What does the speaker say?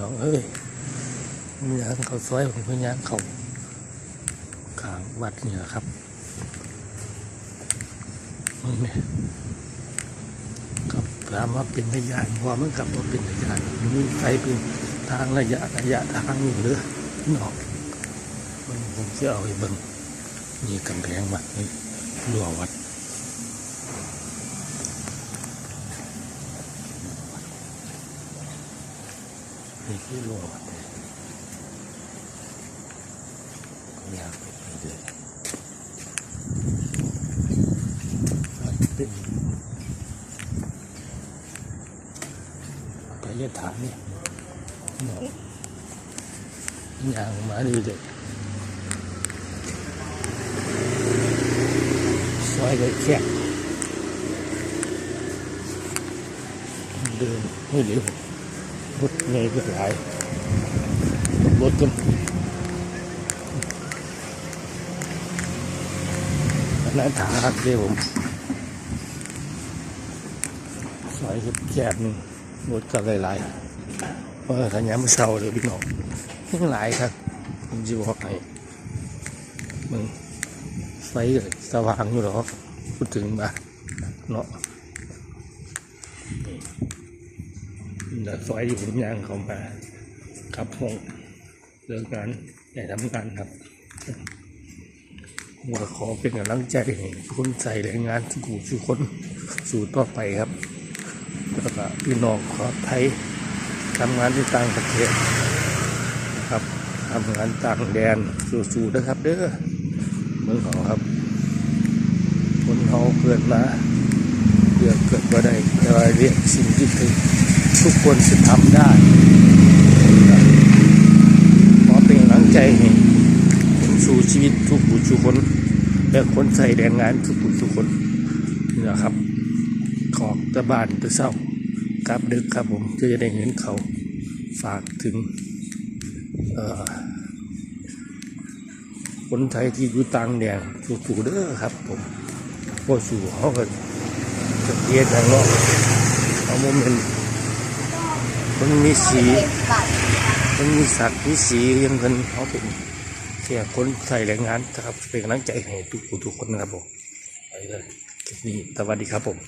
น้องเอ้ยมียางเขาซอยผมเพื่อนยางเขาขางวัดนี่แหละครับมึงเนี่ยกับถามว่าเป็นระยะพอมันกลับว่าเป็นระยะมีไฟเป็นทางระยะระยะทางอยู่หรือน้องมันผมจะเอาไปเบิ่งนี่กำแพงวัดนี่รั้ววัด นี่คือรั้ววัดเลยอยากไปเรื่อยๆเป็ รื่อยๆซอยเลยแคบเดินไม่เร็วรถเงยก็หลายรถก็นนั้นถาหักเดียวผมซอยแคบๆหนึงรถก็หลายๆเพราะขันยามมือเช้าเลยพี่น้องทั้งหลายครับผมจะบอกให้มึงไฟสว่างอยู่หรอพูดถึงมาเนาะ เดินซอยอยู่ผมยางเข้ามาครับห้องเรื่องการใหญ่ทำงานครับผมก็ขอเป็นกำลังใจให้คนใส่แรงงานทุกผู้ทุกคนสู่ต่อไปครับแล้วก็พี่น้องขอไทยทำงานที่ต่างประเทศครับทำงานต่างแดนสู่ๆนะครับ เด้อเมืองขอครับ คนเขาเกิดมาเรื่องเกิดก็ได้แต่ว่าเรียกสิ่งที่ถึง ทุกคนจะทำได้ขอเป็นกำลังใจให้ผมสู่ชีวิตทุกผู้ทุกคนและคนใส่แรงงานทุกผู้ทุกคนนะครับ ขอบตะบานตะเศร้ากลับดึกครับผมจะได้เงินเขาฝากถึงคนไทยที่อยู่ต่างแดนสู่ๆเด้อครับผมพอสู่เขาก็จะเทียนทางนอกเอาโมเมนต์ มันมีสีมันมีสัตว์มีสีเรียงกันเขาเป็นแค่คนใส่แรงงานนะครับเป็นกำลังใจให้ทุกผู้ทุกคนนะครับผมไปเลยคลิปนี้สวัสดีครับผม